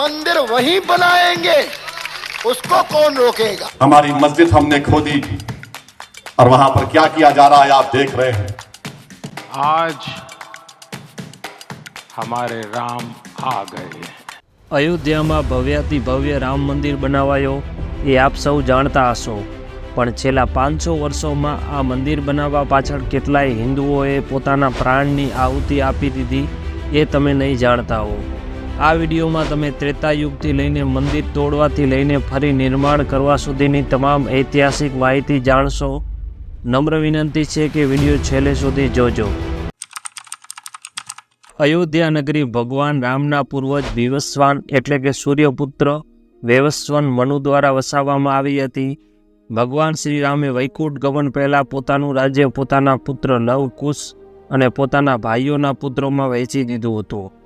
मंदिर वहीं बनाएंगे उसको कौन रोकेगा हमारी मस्जिद हमने खोदी और वहां पर क्या किया जा रहा है आप देख रहे हैं आज हमारे राम आ गए અયોધ્યામાં ભવ્યાતિ ભવ્ય રામ મંદિર બનાવાયો એ આપ સૌ જાણતા હશો પણ છેલ્લા પાંચસો વર્ષોમાં આ મંદિર બનાવવા પાછળ કેટલાય હિન્દુઓએ પોતાના પ્રાણની આહુતિ આપી દીધી એ તમે નહીં જાણતા હો આ વિડીયોમાં તમે ત્રેતાયુગથી લઈને મંદિર તોડવાથી લઈને ફરી નિર્માણ કરવા સુધીની તમામ ઐતિહાસિક માહિતી જાણશો. નમ્ર વિનંતી છે કે વીડિયો છેલ્લે સુધી જોજો. અયોધ્યા નગરી ભગવાન રામના પૂર્વજ વિવસ્વાન એટલે કે સૂર્યપુત્ર વેવસ્વન મનુ દ્વારા વસાવવામાં આવી હતી. ભગવાન શ્રી રામે વૈકુંઠ ગમન પહેલાં પોતાનું રાજ્ય પોતાના પુત્ર લવ કુશ અને પોતાના ભાઈઓના પુત્રોમાં વહેંચી દીધું હતું.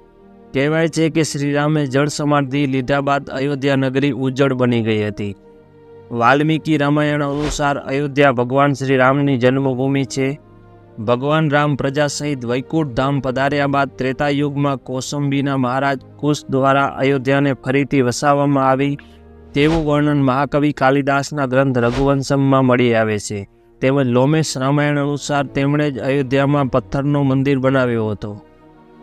કહેવાય છે કે શ્રીરામે જળ સમાધિ લીધા બાદ અયોધ્યા નગરી ઉજ્જળ બની ગઈ હતી. વાલ્મીકી રામાયણ અનુસાર અયોધ્યા ભગવાન શ્રી રામની જન્મભૂમિ છે. ભગવાન રામ પ્રજા સહિત વૈકુંઠ ધામ પધાર્યા બાદ ત્રેતા યુગમાં કોસંબીના મહારાજ કુશ દ્વારા અયોધ્યાને ફરીથી વસાવવામાં આવી. તેવું વર્ણન મહાકવિ કાલિદાસના ગ્રંથ રઘુવંશમમાં મળી આવે છે. તેમજ લોમેશ રામાયણ અનુસાર તેમણે જ અયોધ્યામાં પથ્થરનો મંદિર બનાવ્યો હતો.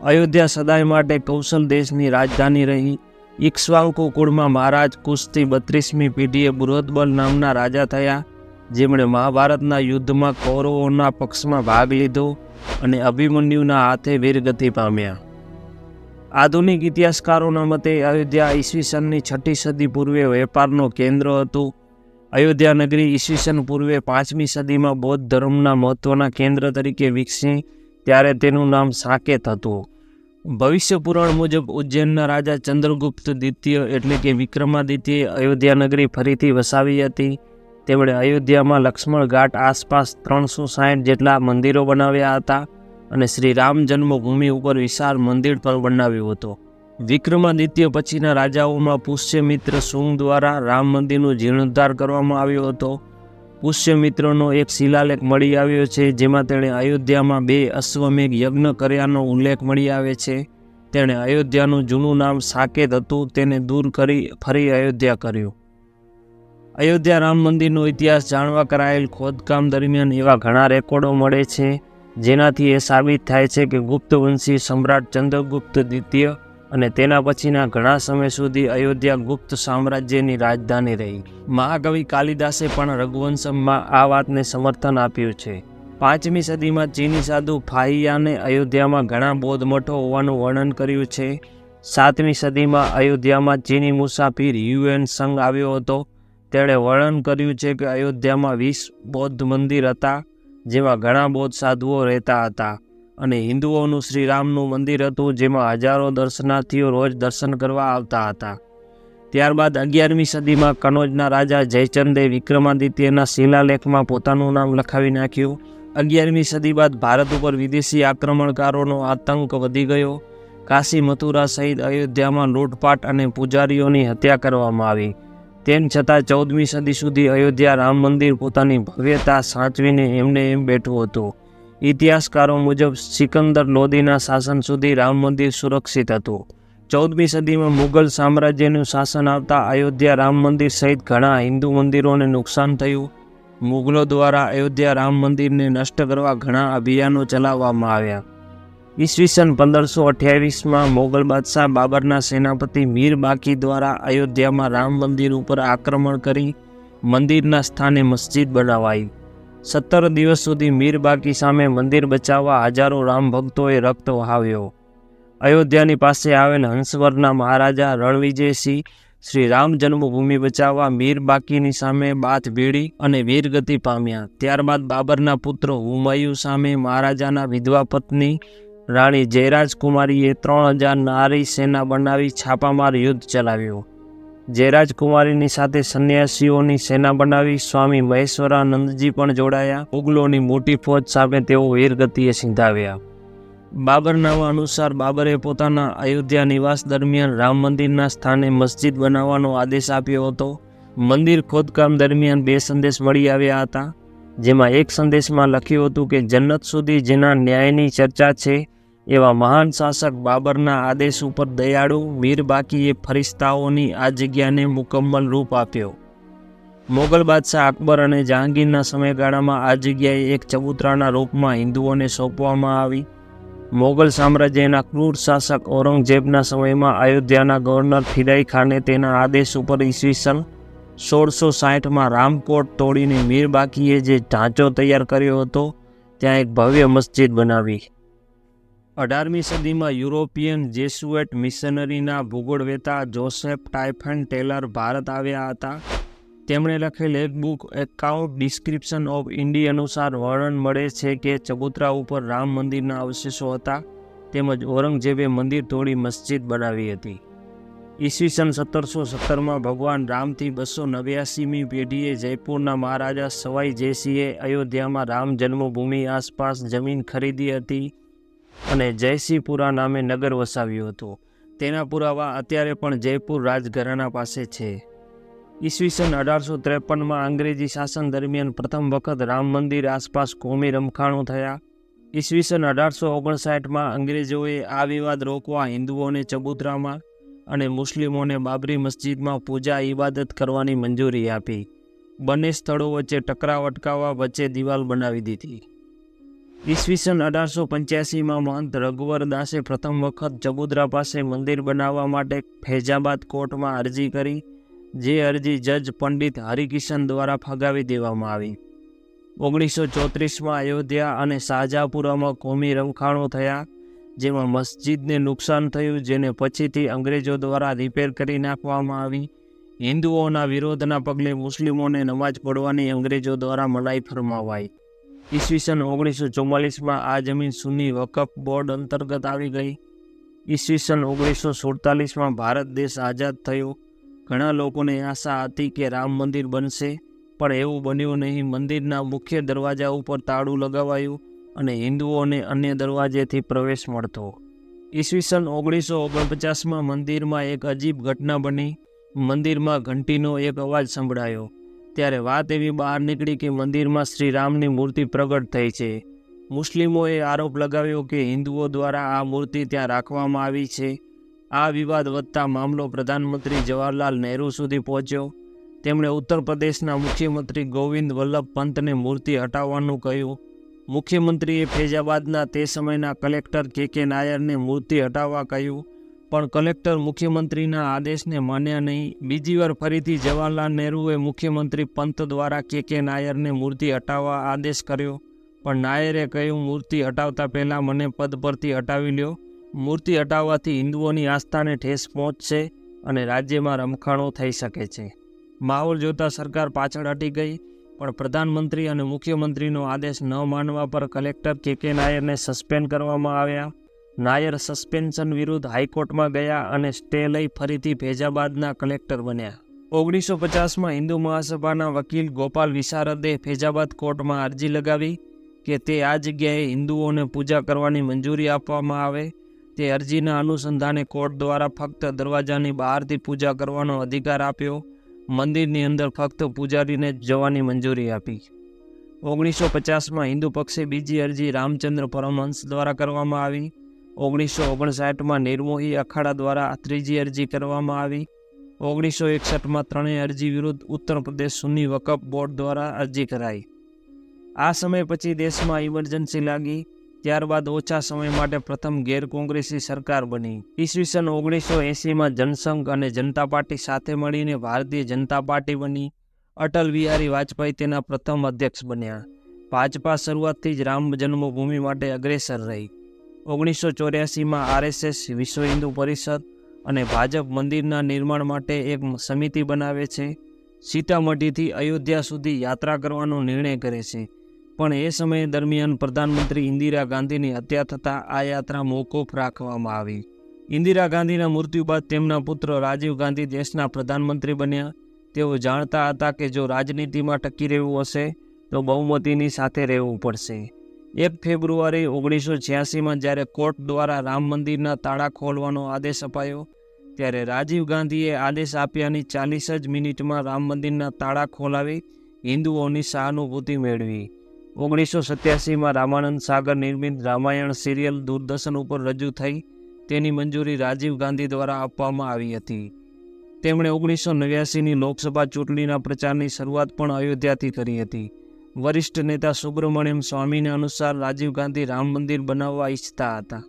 અયોધ્યા સદાય માટે કૌશલ દેશની રાજધાની રહી. ઇક્ષ્વાંકુ કુળમાં મહારાજ કુશથી બત્રીસમી પેઢીએ બૃહદબલ નામના રાજા થયા. જેમણે મહાભારતના યુદ્ધમાં કૌરવોના પક્ષમાં ભાગ લીધો અને અભિમન્યુના હાથે વીરગતિ પામ્યા. આધુનિક ઇતિહાસકારોના મતે અયોધ્યા ઈસવીસનની છઠ્ઠી સદી પૂર્વે વેપારનું કેન્દ્ર હતું. અયોધ્યા નગરી ઈસવીસન પૂર્વે પાંચમી સદીમાં બૌદ્ધ ધર્મના મહત્ત્વના કેન્દ્ર તરીકે વિકસી. ત્યારે તેનું નામ સાકેત હતું. ભવિષ્ય પુરાણ મુજબ ઉજ્જૈનના રાજા ચંદ્રગુપ્ત દ્વિતીય એટલે કે વિક્રમાદિત્ય અયોધ્યા નગરી ફરીથી વસાવી હતી. તેમણે અયોધ્યામાં લક્ષ્મણ ઘાટ આસપાસ ત્રણસો સાઠ જેટલા મંદિરો બનાવ્યા હતા અને શ્રી રામ જન્મભૂમિ ઉપર વિશાળ મંદિર પણ બનાવ્યું હતું. વિક્રમાદિત્ય પછીના રાજાઓમાં પુષ્યમિત્ર સુંગ દ્વારા રામ મંદિરનું જીર્ણોદ્ધાર કરવામાં આવ્યો હતો. પુષ્યમિત્રનો એક શિલાલેખ મળી આવ્યો છે, જેમાં તેણે અયોધ્યામાં બે અશ્વમેઘ યજ્ઞ કર્યાનો ઉલ્લેખ મળી આવે છે. તેણે અયોધ્યાનું જૂનું નામ સાકેત હતું, તેને દૂર કરી ફરી અયોધ્યા કર્યું. અયોધ્યા રામ મંદિરનો ઇતિહાસ જાણવા કરાયેલ ખોદકામ દરમિયાન એવા ઘણા રેકોર્ડો મળે છે, જેનાથી એ સાબિત થાય છે કે ગુપ્તવંશી સમ્રાટ ચંદ્રગુપ્ત દ્વિતીય અને તેના પછીના ઘણા સમય સુધી અયોધ્યા ગુપ્ત સામ્રાજ્યની રાજધાની રહી. મહાકવિ કાલિદાસે પણ રઘુવંશમમાં આ વાતને સમર્થન આપ્યું છે. પાંચમી સદીમાં ચીની સાધુ ફાહિયાને અયોધ્યામાં ઘણા બૌદ્ધ મઠો હોવાનું વર્ણન કર્યું છે. સાતમી સદીમાં અયોધ્યામાં ચીની મુસાફિર યુએન સંઘ આવ્યો હતો. તેણે વર્ણન કર્યું છે કે અયોધ્યામાં વીસ બૌદ્ધ મંદિર હતા, જેમાં ઘણા બૌદ્ધ સાધુઓ રહેતા હતા. અને હિન્દુઓનું શ્રીરામનું મંદિર હતું, જેમાં હજારો દર્શનાર્થીઓ રોજ દર્શન કરવા આવતા હતા. ત્યારબાદ અગિયારમી સદીમાં કનોજના રાજા જયચંદે વિક્રમાદિત્યના શિલાલેખમાં પોતાનું નામ લખાવી નાખ્યું. અગિયારમી સદી બાદ ભારત ઉપર વિદેશી આક્રમણકારોનો આતંક વધી ગયો. કાશી મથુરા સહિત અયોધ્યામાં લૂંટપાટ અને પૂજારીઓની હત્યા કરવામાં આવી. તેમ છતાં ચૌદમી સદી સુધી અયોધ્યા રામ મંદિર પોતાની ભવ્યતા સાચવીને એમને એમ બેઠું હતું. ઇતિહાસકારો મુજબ સિકંદર લોદીના શાસન સુધી રામ મંદિર સુરક્ષિત હતું. ચૌદમી સદીમાં મુઘલ સામ્રાજ્યનું શાસન આવતા અયોધ્યા રામ મંદિર સહિત ઘણા હિન્દુ મંદિરોને નુકસાન થયું. મુગલો દ્વારા અયોધ્યા રામ મંદિરને નષ્ટ કરવા ઘણા અભિયાનો ચલાવવામાં આવ્યા. ઈસવીસન પંદરસો અઠ્યાવીસમાં મોગલ બાદશાહ બાબરના સેનાપતિ મીર બાકી દ્વારા અયોધ્યામાં રામ મંદિર ઉપર આક્રમણ કરી મંદિરના સ્થાને મસ્જિદ બનાવાઈ. સત્તર દિવસ સુધી મીર બાકી સામે મંદિર બચાવવા હજારો રામ ભક્તોએ રક્ત વહાવ્યો. અયોધ્યાની પાસે આવેલ હંસવરના મહારાજા રણવિજયસિંહ શ્રી રામ જન્મભૂમિ બચાવવા મીર બાકીની સામે બાથ ભીડી અને વીરગતિ પામ્યા. ત્યારબાદ બાબરના પુત્ર હુમાયુ સામે મહારાજાના વિધવા પત્ની રાણી જયરાજ કુમારીએ ત્રણ હજાર નારી સેના બનાવી છાપામાર યુદ્ધ ચલાવ્યું. જયરાજ કુમારીની સાથે સંન્યાસીઓની સેના બનાવી સ્વામી મહેશ્વરાનંદજી પણ જોડાયા. મુગલોની મોટી ફોજ સામે તેઓ વીરગતિએ સિંધાવ્યા. બાબરનામા અનુસાર બાબરે પોતાના અયોધ્યા નિવાસ દરમિયાન રામ મંદિરના સ્થાને મસ્જિદ બનાવવાનો આદેશ આપ્યો હતો. મંદિર ખોદકામ દરમિયાન બે સંદેશ મળી આવ્યા હતા. જેમાં એક સંદેશમાં લખ્યું હતું કે જન્નત સુધી જેના ન્યાયની ચર્ચા છે એવા મહાન શાસક બાબરના આદેશ ઉપર દયાળુ મીરબાકીએ ફરિસ્તાઓની આ જગ્યાને મુકમ્મલ રૂપ આપ્યો. મોગલ બાદશાહ અકબર અને જહાંગીરના સમયગાળામાં આ જગ્યાએ એક ચબૂતરાના રૂપમાં હિન્દુઓને સોંપવામાં આવી. મોગલ સામ્રાજ્યના ક્રૂર શાસક ઔરંગઝેબના સમયમાં અયોધ્યાના ગવર્નર ફિદાઈ ખાને તેના આદેશ ઉપર ઈસવીસન સોળસો સાહીઠમાં રામકોટ તોડીને મીરબાકીએ જે ઢાંચો તૈયાર કર્યો હતો, ત્યાં એક ભવ્ય મસ્જિદ બનાવી. અઢારમી સદીમાં યુરોપિયન જેસુએટ મિશનરીના ભૂગોળવેતા જોસેફ ટાઇફન ટેલર ભારત આવ્યા હતા. તેમણે લખેલ એક book, account description of India અનુસાર વર્ણન મળે છે કે ચબૂતરા ઉપર રામ મંદિરના અવશેષો હતા, તેમજ ઔરંગઝેબે મંદિર તોડી મસ્જિદ બનાવી હતી. ઈસવીસન સત્તરસો સત્તરમાં ભગવાન રામથી બસો નવ્યાસીમી પેઢીએ જયપુરના મહારાજા સવાઈ જયસિંહે અયોધ્યામાં રામ જન્મભૂમિ આસપાસ જમીન ખરીદી હતી. અને જયસિંહપુરા નામે નગર વસાવ્યું હતું. તેના પુરાવા અત્યારે પણ જયપુર રાજઘરાના પાસે છે. ઈસવીસન અઢારસો ત્રેપનમાં અંગ્રેજી શાસન દરમિયાન પ્રથમ વખત રામ મંદિર આસપાસ કોમી રમખાણો થયા. ઈસવીસન અઢારસો ઓગણસાઠમાં અંગ્રેજોએ આ વિવાદ રોકવા હિન્દુઓને ચબૂતરામાં અને મુસ્લિમોને બાબરી મસ્જિદમાં પૂજા ઇબાદત કરવાની મંજૂરી આપી. બંને સ્થળો વચ્ચે ટકરાવ અટકાવવા વચ્ચે દિવાલ બનાવી દીધી. ઈસવીસન અઢારસો પંચ્યાસીમાં મહંત રઘુવર દાસે પ્રથમ વખત જગુદરા પાસે મંદિર બનાવવા માટે ફૈજાબાદ કોર્ટમાં અરજી કરી, જે અરજી જજ પંડિત હરિકિશન દ્વારા ફગાવી દેવામાં આવી. ઓગણીસો ચોત્રીસમાં અયોધ્યા અને શાહજહાપુરામાં કોમી રમખાણો થયા, જેમાં મસ્જિદને નુકસાન થયું, જેને પછીથી અંગ્રેજો દ્વારા રિપેર કરી નાખવામાં આવી. હિન્દુઓના વિરોધના પગલે મુસ્લિમોને નમાજ પઢવાની અંગ્રેજો દ્વારા મલાઈ ફરમાવાઈ. ઈસવીસન ઓગણીસો ચુમ્માલીસમાં આ જમીન સુન્ની વકફ બોર્ડ અંતર્ગત આવી ગઈ. ઈસવીસન ઓગણીસો સુડતાલીસમાં ભારત દેશ આઝાદ થયો. ઘણા લોકોને આશા હતી કે રામ મંદિર બનશે, પણ એવું બન્યું નહીં. મંદિરના મુખ્ય દરવાજા ઉપર તાળું લગાવાયું અને હિન્દુઓને અન્ય દરવાજેથી પ્રવેશ મળતો. ઈસવીસન ઓગણીસો ઓગણપચાસમાં મંદિરમાં એક અજીબ ઘટના બની. મંદિરમાં ઘંટીનો એક અવાજ સંભળાયો. ત્યારે વાત એવી બહાર નીકળી કે મંદિરમાં શ્રીરામની મૂર્તિ પ્રગટ થઈ છે. મુસ્લિમોએ આરોપ લગાવ્યો કે હિન્દુઓ દ્વારા આ મૂર્તિ ત્યાં રાખવામાં આવી છે. આ વિવાદ વધતા મામલો પ્રધાનમંત્રી જવાહરલાલ નહેરુ સુધી પહોંચ્યો. તેમણે ઉત્તર પ્રદેશના મુખ્યમંત્રી ગોવિંદ વલ્લભ પંતને મૂર્તિ હટાવવાનું કહ્યું. મુખ્યમંત્રીએ ફૈજાબાદના તે સમયના કલેક્ટર કે કે નાયરને મૂર્તિ હટાવવા કહ્યું. પણ કલેક્ટર મુખ્યમંત્રીના આદેશને માન્યા નહીં. બીજી વાર ફરીથી જવાહરલાલ નહેરુએ મુખ્યમંત્રી પંત દ્વારા કે કે નાયરને મૂર્તિ હટાવવા આદેશ કર્યો. પણ નાયરે કહ્યું, મૂર્તિ હટાવતા પહેલાં મને પદ પરથી હટાવી લ્યો. મૂર્તિ હટાવવાથી હિન્દુઓની આસ્થાને ઠેસ પહોંચશે અને રાજ્યમાં રમખાણો થઈ શકે છે. માહોલ જોતા સરકાર પાછળ હટી ગઈ, પણ પ્રધાનમંત્રી અને મુખ્યમંત્રીનો આદેશ ન માનવા પર કલેક્ટર કે કે નાયરને સસ્પેન્ડ કરવામાં આવ્યા. નાયર સસ્પેન્શન વિરુદ્ધ હાઈકોર્ટમાં ગયા અને સ્ટે લઈ ફરીથી ફેજાબાદના કલેક્ટર બન્યા. ઓગણીસો પચાસમાં હિન્દુ મહાસભાના વકીલ ગોપાલ વિશારદે ફેજાબાદ કોર્ટમાં અરજી લગાવી કે તે આ જગ્યાએ હિન્દુઓને પૂજા કરવાની મંજૂરી આપવામાં આવે. તે અરજીના અનુસંધાને કોર્ટ દ્વારા ફક્ત દરવાજાની બહારથી પૂજા કરવાનો અધિકાર આપ્યો. મંદિરની અંદર ફક્ત પૂજારીને જ જવાની મંજૂરી આપી. ઓગણીસો પચાસમાં હિન્દુ પક્ષે બીજી અરજી રામચંદ્ર પરમહંસ દ્વારા કરવામાં આવી. ઓગણીસો ઓગણસાઠમાં નિર્મોહી અખાડા દ્વારા ત્રીજી અરજી કરવામાં આવી. ઓગણીસો એકસઠમાં ત્રણેય અરજી વિરુદ્ધ ઉત્તર પ્રદેશ સુન્ની વકફ બોર્ડ દ્વારા અરજી કરાઈ. આ સમય પછી દેશમાં ઇમરજન્સી લાગી. ત્યારબાદ ઓછા સમય માટે પ્રથમ ગેર કોંગ્રેસી સરકાર બની. ઈસવીસન ઓગણીસો એંસીમાં જનસંઘ અને જનતા પાર્ટી સાથે મળીને ભારતીય જનતા પાર્ટી બની. અટલ બિહારી વાજપેયી તેના પ્રથમ અધ્યક્ષ બન્યા. ભાજપા શરૂઆતથી જ રામ જન્મભૂમિ માટે અગ્રેસર રહી. ઓગણીસો ચોર્યાસીમાં આરએસએસ વિશ્વ હિન્દુ પરિષદ અને ભાજપ મંદિરના નિર્માણ માટે એક સમિતિ બનાવે છે. સીતામઢીથી અયોધ્યા સુધી યાત્રા કરવાનો નિર્ણય કરે છે. પણ એ સમય દરમિયાન પ્રધાનમંત્રી ઇન્દિરા ગાંધીની હત્યા થતાં આ યાત્રા મોકૂફ રાખવામાં આવી. ઇન્દિરા ગાંધીના મૃત્યુ બાદ તેમના પુત્ર રાજીવ ગાંધી દેશના પ્રધાનમંત્રી બન્યા. તેઓ જાણતા હતા કે જો રાજનીતિમાં ટકી રહેવું હશે, તો બહુમતીની સાથે રહેવું પડશે. એક ફેબ્રુઆરી ઓગણીસો છ્યાસીમાં જ્યારે કોર્ટ દ્વારા રામ મંદિરના તાળા ખોલવાનો આદેશ અપાયો, ત્યારે રાજીવ ગાંધીએ આદેશ આપ્યાની ચાલીસ જ મિનિટમાં રામ મંદિરના તાળા ખોલાવી હિન્દુઓની સહાનુભૂતિ મેળવી. ઓગણીસો સત્યાસીમાં રામાનંદ સાગર નિર્મિત રામાયણ સિરિયલ દૂરદર્શન ઉપર રજૂ થઈ, તેની મંજૂરી રાજીવ ગાંધી દ્વારા આપવામાં આવી હતી. તેમણે ઓગણીસો નેવ્યાસીની લોકસભા ચૂંટણીના પ્રચારની શરૂઆત પણ અયોધ્યાથી કરી હતી. વરિષ્ઠ નેતા સુબ્રમણ્યમ સ્વામીને અનુસાર રાજીવ ગાંધી રામ મંદિર બનાવવા ઈચ્છતા હતા.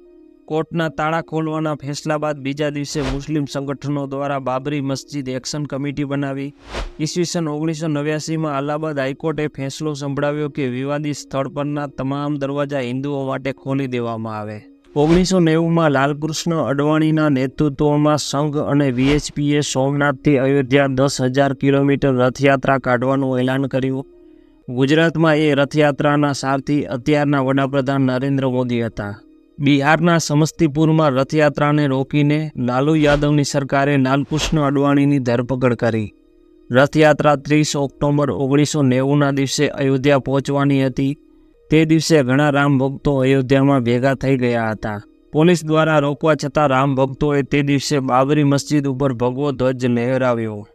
કોર્ટના તાળા ખોલવાના ફેસલા બાદ બીજા દિવસે મુસ્લિમ સંગઠનો દ્વારા બાબરી મસ્જિદ એક્શન કમિટી બનાવી. ઈસવીસન ઓગણીસો નવ્યાસીમાં અલ્હાબાદ હાઈકોર્ટે ફેસલો સંભળાવ્યો કે વિવાદિત સ્થળ પરના તમામ દરવાજા હિન્દુઓ માટે ખોલી દેવામાં આવે. ઓગણીસો નેવુંમાં લાલકૃષ્ણ અડવાણીના નેતૃત્વમાં સંઘ અને વીએચપીએ સોમનાથથી અયોધ્યા દસ હજાર કિલોમીટર રથયાત્રા કાઢવાનું એલાન કર્યું. ગુજરાતમાં એ રથયાત્રાના સારથી અત્યારના વડાપ્રધાન નરેન્દ્ર મોદી હતા. બિહારના સમસ્તીપુરમાં રથયાત્રાને રોકીને લાલુ યાદવની સરકારે લાલકૃષ્ણ અડવાણીની ધરપકડ કરી. રથયાત્રા ત્રીસ ઓક્ટોબર ઓગણીસો નેવુંના દિવસે અયોધ્યા પહોંચવાની હતી. તે દિવસે ઘણા રામ ભક્તો અયોધ્યામાં ભેગા થઈ ગયા હતા. પોલીસ દ્વારા રોકવા છતાં રામ ભક્તોએ તે દિવસે બાબરી મસ્જિદ ઉપર ભગવો ધ્વજ લહેરાવ્યો.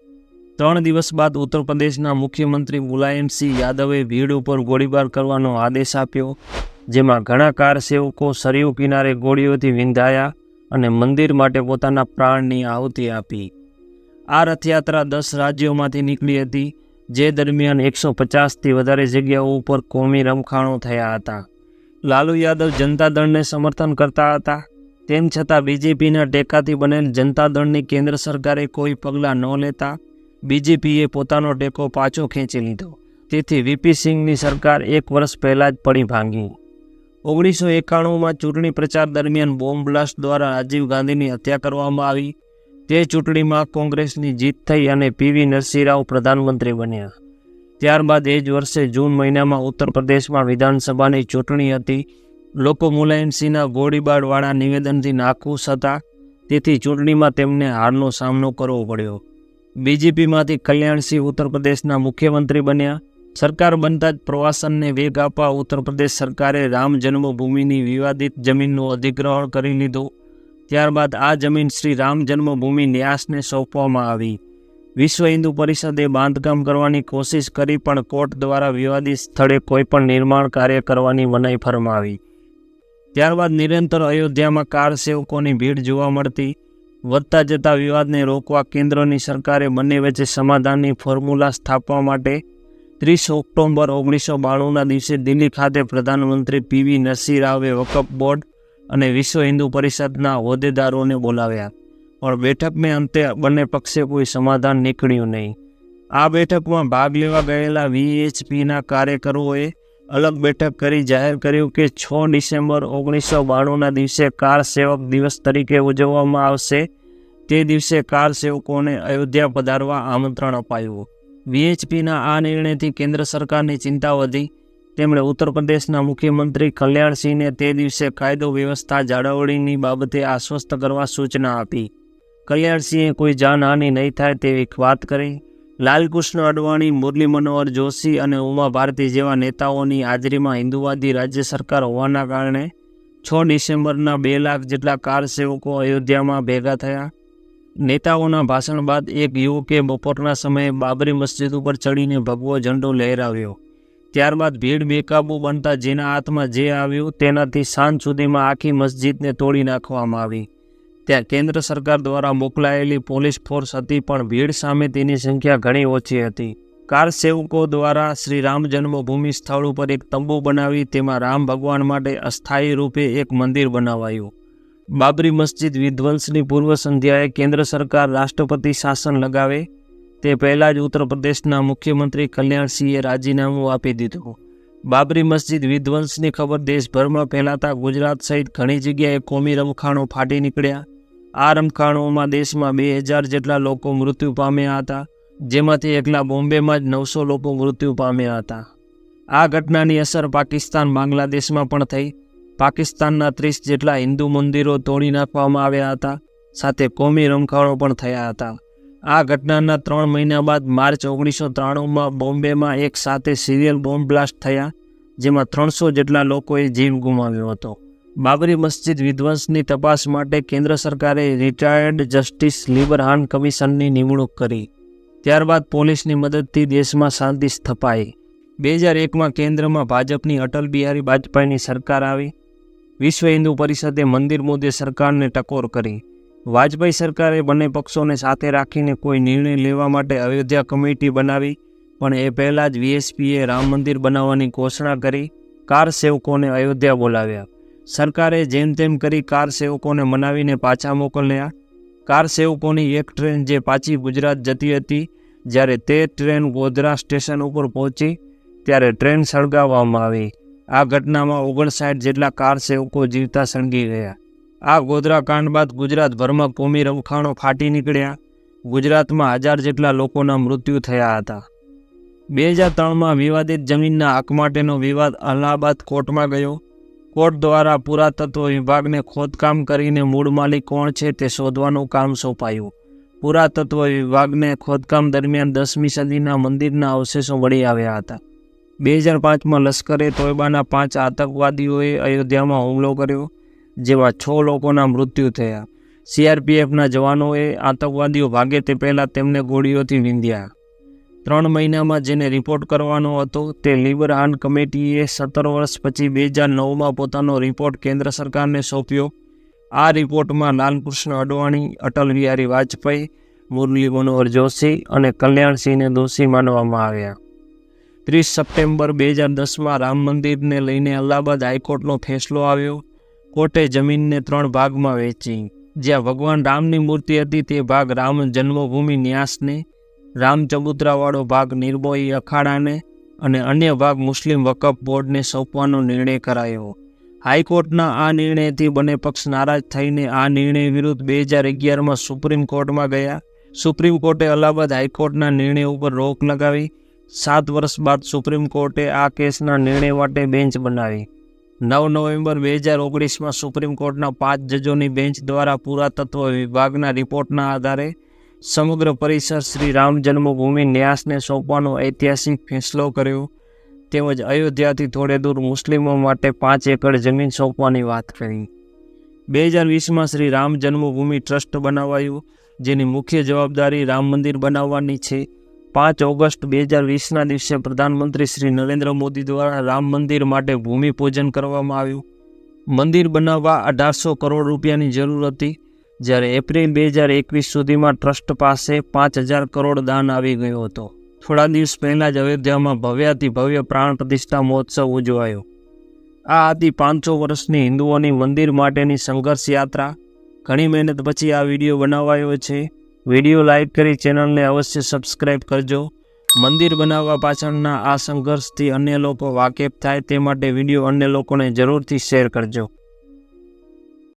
ત્રણ દિવસ બાદ ઉત્તર પ્રદેશના મુખ્યમંત્રી મુલાયમસિંહ યાદવે ભીડ ઉપર ગોળીબાર કરવાનો આદેશ આપ્યો, જેમાં ઘણા કાર સેવકો સરયુ કિનારે ગોળીઓથી વિંધાયા અને મંદિર માટે પોતાના પ્રાણની આહુતિ આપી. આ રથયાત્રા દસ રાજ્યોમાંથી નીકળી હતી, જે દરમિયાન એકસો પચાસથી વધારે જગ્યાઓ ઉપર કોમી રમખાણો થયા હતા. લાલુ યાદવ જનતા દળને સમર્થન કરતા હતા, તેમ છતાં બીજેપીના ટેકાથી બનેલ જનતા દળની કેન્દ્ર સરકારે કોઈ પગલાં ન લેતા બીજેપીએ પોતાનો ટેકો પાછો ખેંચી લીધો. તેથી વીપી સિંહની સરકાર એક વર્ષ પહેલાં જ પડી ભાંગી. ઓગણીસો એકાણુંમાં ચૂંટણી પ્રચાર દરમિયાન બોમ્બ બ્લાસ્ટ દ્વારા રાજીવ ગાંધીની હત્યા કરવામાં આવી. તે ચૂંટણીમાં કોંગ્રેસની જીત થઈ અને પીવી નરસિંહરાવ પ્રધાનમંત્રી બન્યા. ત્યારબાદ એ જ વર્ષે જૂન મહિનામાં ઉત્તર પ્રદેશમાં વિધાનસભાની ચૂંટણી હતી. લોકો મુલાયમસિંહના ગોળીબારવાળા નિવેદનથી નાખુશ હતા. તેથી ચૂંટણીમાં તેમને હારનો સામનો કરવો પડ્યો. બીજેપીમાંથી કલ્યાણસિંહ ઉત્તર પ્રદેશના મુખ્યમંત્રી બન્યા. સરકાર બનતા જ પ્રવાસનને વેગ આપવા ઉત્તર પ્રદેશ સરકારે રામ જન્મભૂમિની વિવાદિત જમીનનું અધિગ્રહણ કરી લીધું. ત્યારબાદ આ જમીન શ્રી રામ જન્મભૂમિ ન્યાસને સોંપવામાં આવી. વિશ્વ હિન્દુ પરિષદે બાંધકામ કરવાની કોશિશ કરી પણ કોર્ટ દ્વારા વિવાદિત સ્થળે કોઈપણ નિર્માણ કાર્ય કરવાની મનાઈ ફરમાવી. ત્યારબાદ નિરંતર અયોધ્યામાં કાર સેવકોની ભીડ જોવા મળતી. વધતા જતા વિવાદને રોકવા કેન્દ્રની સરકારે બંને વચ્ચે સમાધાનની ફોર્મ્યુલા સ્થાપવા માટે ત્રીસ ઓક્ટોબર ઓગણીસો બાણુંના દિવસે દિલ્હી ખાતે પ્રધાનમંત્રી પીવી નરસિંહ રાવે વકફ બોર્ડ અને વિશ્વ હિન્દુ પરિષદના હોદ્દેદારોને બોલાવ્યા. પણ બેઠકને અંતે બંને પક્ષે કોઈ સમાધાન નીકળ્યું નહીં. આ બેઠકમાં ભાગ લેવા ગયેલા વીએચપીના કાર્યકરોએ અલગ બેઠક કરી જાહેર કર્યું કે છ ડિસેમ્બર ઓગણીસો બાણુંના દિવસે કાર સેવક દિવસ તરીકે ઉજવવામાં આવશે. તે દિવસે કાર સેવકોને અયોધ્યા પધારવા આમંત્રણ અપાયું. વીએચપીના આ નિર્ણયથી કેન્દ્ર સરકારની ચિંતા વધી. તેમણે ઉત્તર પ્રદેશના મુખ્યમંત્રી કલ્યાણસિંહને તે દિવસે કાયદો વ્યવસ્થા જાળવણીની બાબતે આશ્વસ્ત કરવા સૂચના આપી. કલ્યાણસિંહે કોઈ જાનહાનિ નહીં થાય તેવી વાત કરી. લાલકૃષ્ણ અડવાણી, મુરલી મનોહર જોશી અને ઉમા ભારતી જેવા નેતાઓની હાજરીમાં હિન્દુવાદી રાજ્ય સરકાર હોવાના કારણે છ ડિસેમ્બરના બે લાખ જેટલા કાર સેવકો અયોધ્યામાં ભેગા થયા. નેતાઓના ભાષણ બાદ એક યુવકે બપોરના સમયે બાબરી મસ્જિદ ઉપર ચડીને ભગવો ઝંડો લહેરાવ્યો. ત્યારબાદ ભીડ બેકાબુ બનતા જેના હાથમાં જે આવ્યું તેનાથી સાંજ સુધીમાં આખી મસ્જિદને તોડી નાખવામાં આવી. ત્યાં કેન્દ્ર સરકાર દ્વારા મોકલાયેલી પોલીસ ફોર્સ હતી પણ ભીડ સામે તેની સંખ્યા ઘણી ઓછી હતી. કાર સેવકો દ્વારા શ્રી રામ જન્મભૂમિ સ્થળ ઉપર એક તંબુ બનાવી તેમાં રામ ભગવાન માટે અસ્થાયી રૂપે એક મંદિર બનાવાયું. બાબરી મસ્જિદ વિધ્વંસની પૂર્વ સંધ્યાએ કેન્દ્ર સરકાર રાષ્ટ્રપતિ શાસન લગાવે, તે પહેલાં જ ઉત્તર પ્રદેશના મુખ્યમંત્રી કલ્યાણસિંહે રાજીનામું આપી દીધું. બાબરી મસ્જિદ વિધ્વંસની ખબર દેશભરમાં ફેલાતા ગુજરાત સહિત ઘણી જગ્યાએ કોમી રમખાણો ફાટી નીકળ્યા. આ રમખાણોમાં દેશમાં બે હજાર જેટલા લોકો મૃત્યુ પામ્યા હતા, જેમાંથી એકલા બોમ્બેમાં જ નવસો લોકો મૃત્યુ પામ્યા હતા. આ ઘટનાની અસર પાકિસ્તાન બાંગ્લાદેશમાં પણ થઈ. પાકિસ્તાનના ત્રીસ જેટલા હિન્દુ મંદિરો તોડી નાખવામાં આવ્યા હતા, સાથે કોમી રમખાણો પણ થયા હતા. આ ઘટનાના ત્રણ મહિના બાદ માર્ચ ઓગણીસો ત્રાણુંમાં બોમ્બેમાં એક સાથે સિરિયલ બોમ્બ બ્લાસ્ટ થયા, જેમાં ત્રણસો જેટલા લોકોએ જીવ ગુમાવ્યો હતો. બાબરી મસ્જિદ વિધ્વંસની તપાસ માટે કેન્દ્ર સરકારે રિટાયર્ડ જસ્ટિસ લિબરહાન કમિશનની નિમણૂક કરી. ત્યારબાદ પોલીસની મદદથી દેશમાં શાંતિ સ્થપાઈ. બે હજાર એકમાં કેન્દ્રમાં ભાજપની અટલ બિહારી વાજપેયીની સરકાર આવી વિશ્વ હિન્દુ પરિષદે મંદિર મુદ્દે સરકારને ટકોર કરી. વાજપેયી સરકારે બંને પક્ષોને સાથે રાખીને કોઈ નિર્ણય લેવા માટે અયોધ્યા કમિટી બનાવી, પણ એ પહેલાં જ વીએસપીએ રામ મંદિર બનાવવાની ઘોષણા કરી, કાર સેવકોને અયોધ્યા બોલાવ્યા. સરકારે જેમ તેમ કરી કાર સેવકોને મનાવીને પાછા મોકલ્યા. કાર સેવકોની એક ટ્રેન જે પાછી ગુજરાત જતી હતી, જ્યારે તે ટ્રેન ગોધરા સ્ટેશન ઉપર પહોંચી, ત્યારે ટ્રેન સળગાવવામાં આવી. આ ઘટનામાં ઓગણસાઠ જેટલા કાર સેવકો જીવતા સળગી ગયા. આ ગોધરા કાંડ બાદ ગુજરાતભરમાં કોમી રમખાણો ફાટી નીકળ્યા. ગુજરાતમાં હજાર જેટલા લોકોના મૃત્યુ થયા હતા. બે હજાર ત્રણમાં વિવાદિત જમીનના હક માટેનો વિવાદ અલ્હાબાદ કોર્ટમાં ગયો. કોર્ટ દ્વારા પુરાતત્વ વિભાગને ખોદકામ કરીને મૂળ માલિક કોણ છે તે શોધવાનું કામ સોંપાયું. પુરાતત્વ વિભાગને ખોદકામ દરમિયાન દસમી સદીના મંદિરના અવશેષો મળી આવ્યા હતા. બે હજાર પાંચમાં લશ્કરે તોયબાના પાંચ આતંકવાદીઓએ અયોધ્યામાં હુમલો કર્યો, જેમાં છ લોકોના મૃત્યુ થયા. સીઆરપીએફના જવાનોએ આતંકવાદીઓ ભાગે તે પહેલાં તેમને ગોળીઓથી વિંધ્યા ત્રણ મહિનામાં જેને રિપોર્ટ કરવાનો હતો તે લિબરહાન કમિટીએ સત્તર વર્ષ પછી બે હજાર નવમાં પોતાનો રિપોર્ટ કેન્દ્ર સરકારને સોંપ્યો. આ રિપોર્ટમાં લાલકૃષ્ણ અડવાણી, અટલ બિહારી વાજપેયી, મુરલી મનોહર જોશી અને કલ્યાણસિંહને દોષી માનવામાં આવ્યા. ત્રીસ સપ્ટેમ્બર બે હજાર દસમાં રામ મંદિરને લઈને અલ્હાબાદ હાઈકોર્ટનો ફેસલો આવ્યો. કોર્ટે જમીનને ત્રણ ભાગમાં વહેંચી જ્યાં ભગવાન રામની મૂર્તિ હતી તે ભાગ રામ જન્મભૂમિ ન્યાસને, રામ ચબુતરાવાળો ભાગ નિર્ભોઈ અખાડાને અને અન્ય ભાગ મુસ્લિમ વકફ બોર્ડને સોંપવાનો નિર્ણય કરાયો. હાઈકોર્ટના આ નિર્ણયથી બંને પક્ષ નારાજ થઈને આ નિર્ણય વિરુદ્ધ બે હજાર અગિયારમાં સુપ્રીમ કોર્ટમાં ગયા. સુપ્રીમ કોર્ટે અલ્હાબાદ હાઈકોર્ટના નિર્ણય ઉપર રોક લગાવી સાત વર્ષ બાદ સુપ્રીમ કોર્ટે આ કેસના નિર્ણય માટે બેન્ચ બનાવી. નવ નવેમ્બર બે હજાર ઓગણીસમાં સુપ્રીમ કોર્ટના પાંચ જજોની બેન્ચ દ્વારા પુરાતત્વ વિભાગના રિપોર્ટના આધારે સમગ્ર પરિસર શ્રી રામ જન્મભૂમિ ન્યાસને સોંપવાનો ઐતિહાસિક ફેસલો કર્યો. તેમજ અયોધ્યાથી થોડે દૂર મુસ્લિમો માટે પાંચ એકર જમીન સોંપવાની વાત કરી. બે હજાર વીસમાં શ્રી રામ જન્મભૂમિ ટ્રસ્ટ બનાવાયું, જેની મુખ્ય જવાબદારી રામ મંદિર બનાવવાની છે. પાંચ ઓગસ્ટ બે હજાર વીસના દિવસે પ્રધાનમંત્રી શ્રી નરેન્દ્ર મોદી દ્વારા રામ મંદિર માટે ભૂમિપૂજન કરવામાં આવ્યું. મંદિર બનાવવા અઢારસો કરોડ રૂપિયાની જરૂર હતી, જ્યારે એપ્રિલ બે હજાર એકવીસ સુધીમાં ટ્રસ્ટ પાસે પાંચ હજાર કરોડ દાન આવી ગયો હતો. થોડા દિવસ પહેલાં જ અયોધ્યામાં ભવ્યાથી ભવ્ય પ્રાણ પ્રતિષ્ઠા મહોત્સવ ઉજવાયો. આ હતી પાંચસો વર્ષની હિન્દુઓની મંદિર માટેની સંઘર્ષ યાત્રા. ઘણી મહેનત પછી આ વીડિયો બનાવાયો છે. વીડિયો લાઇક કરી ચેનલને અવશ્ય સબસ્ક્રાઇબ કરજો. મંદિર બનાવવા પાછળના આ સંઘર્ષથી અન્ય લોકો વાકેફ થાય તે માટે વીડિયો અન્ય લોકોને જરૂરથી શેર કરજો.